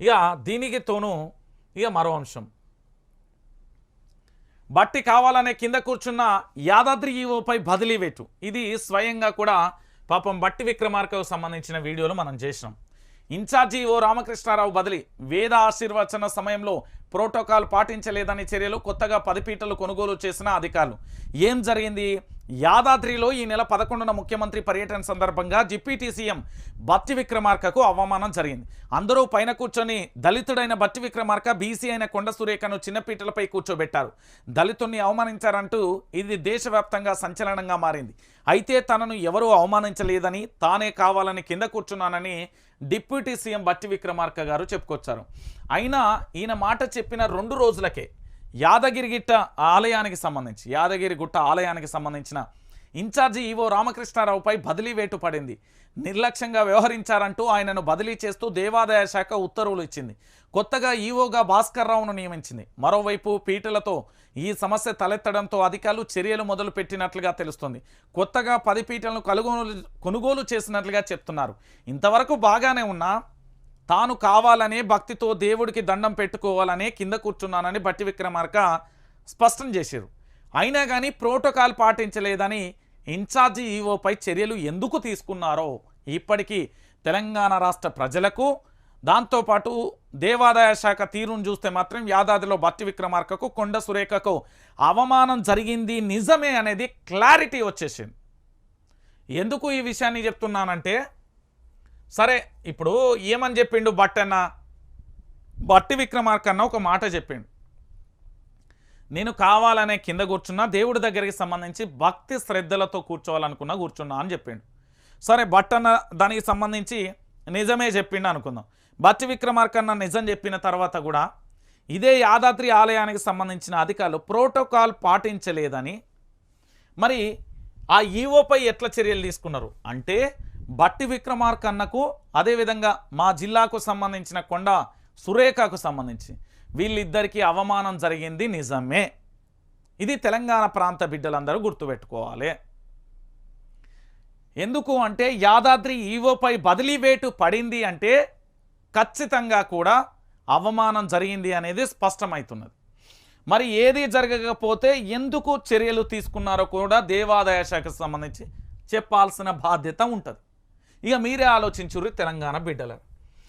ఇక దీనికి తోను ఇక మరో అంశం. బట్టి కావాలనే కింద కూర్చున్న యాదాద్రి ఈవోపై బదిలీ వేటు. ఇది స్వయంగా కూడా పాపం బట్టి విక్రమార్కకు సంబంధించిన వీడియోలు మనం చేసినాం. ఇన్ఛార్జి ఓ రామకృష్ణారావు బదిలీ. వేద ఆశీర్వచన సమయంలో ప్రోటోకాల్ పాటించలేదనే చర్యలు కొత్తగా పది పీటలు కొనుగోలు చేసిన అధికారులు. ఏం జరిగింది? యాదాద్రిలో ఈ నెల పదకొండున ముఖ్యమంత్రి పర్యటన సందర్భంగా డిప్యూటీ సీఎం బత్తి విక్రమార్కకు అవమానం జరిగింది. అందరూ పైన కూర్చొని దళితుడైన బత్తి విక్రమార్క బీసీ అయిన కొండ సురేఖను చిన్నపీటలపై కూర్చోబెట్టారు. దళితుణ్ణి అవమానించారంటూ ఇది దేశవ్యాప్తంగా సంచలనంగా మారింది. అయితే తనను ఎవరూ అవమానించలేదని తానే కావాలని కింద కూర్చున్నానని డిప్యూటీ సీఎం బట్టి విక్రమార్క గారు చెప్పుకొచ్చారు. అయినా ఈయన మాట చెప్పిన రెండు రోజులకే యాదగిరిగిట్ట ఆలయానికి సంబంధించి యాదగిరిగుట్ట ఆలయానికి సంబంధించిన ఇన్ఛార్జి ఈవో రామకృష్ణారావుపై బదిలీ వేటు పడింది. నిర్లక్ష్యంగా వ్యవహరించారంటూ ఆయనను బదిలీ చేస్తూ దేవాదాయ శాఖ ఉత్తర్వులు ఇచ్చింది. కొత్తగా ఈవోగా భాస్కర్ రావును నియమించింది. మరోవైపు పీటలతో ఈ సమస్య తలెత్తడంతో అధికారులు చర్యలు మొదలు పెట్టినట్లుగా తెలుస్తుంది. కొత్తగా పది పీటలను కొనుగోలు కొనుగోలు చేసినట్లుగా చెప్తున్నారు. ఇంతవరకు బాగానే ఉన్నా తాను కావాలనే భక్తితో దేవుడికి దండం పెట్టుకోవాలనే కింద కూర్చున్నానని భట్టి విక్రమార్క స్పష్టం చేశారు. అయినా కానీ ప్రోటోకాల్ పాటించలేదని ఇన్ఛార్జి ఈవోపై చర్యలు ఎందుకు తీసుకున్నారో ఇప్పటికీ తెలంగాణ రాష్ట్ర ప్రజలకు దాంతోపాటు దేవాదాయ శాఖ తీరును చూస్తే మాత్రం యాదాదిలో భట్టి విక్రమార్కకు కొండ సురేఖకు అవమానం జరిగింది నిజమే అనేది క్లారిటీ వచ్చేసింది. ఎందుకు ఈ విషయాన్ని చెప్తున్నానంటే సరే ఇప్పుడు ఏమని చెప్పిండు బట్టన్న బట్టి విక్రమార్కన్న ఒక మాట చెప్పిండు. నేను కావాలనే కింద కూర్చున్నా దేవుడి దగ్గరికి సంబంధించి భక్తి శ్రద్ధలతో కూర్చోవాలనుకున్నా కూర్చున్నా అని చెప్పిండు. సరే బట్టన్న దానికి సంబంధించి నిజమే చెప్పిండు అనుకుందాం. బట్టి విక్రమార్కన్న నిజం చెప్పిన తర్వాత కూడా ఇదే యాదాద్రి ఆలయానికి సంబంధించిన అధికారులు ప్రోటోకాల్ పాటించలేదని మరి ఆ ఈవోపై ఎట్లా చర్యలు తీసుకున్నారు? అంటే బట్టి విక్రమార్కన్నకు అదేవిధంగా మా జిల్లాకు సంబంధించిన కొండ సురేఖకు సంబంధించి వీళ్ళిద్దరికీ అవమానం జరిగింది నిజమే. ఇది తెలంగాణ ప్రాంత బిడ్డలందరూ గుర్తుపెట్టుకోవాలి. ఎందుకు అంటే యాదాద్రి ఈవోపై బదిలీ వేటు పడింది అంటే ఖచ్చితంగా కూడా అవమానం జరిగింది అనేది స్పష్టమవుతున్నది మరి ఏది జరగకపోతే ఎందుకు చర్యలు తీసుకున్నారో కూడా దేవాదాయ శాఖకు సంబంధించి చెప్పాల్సిన బాధ్యత ఉంటుంది. ఇక మీరే ఆలోచించుర్రి తెలంగాణ బిడ్డలను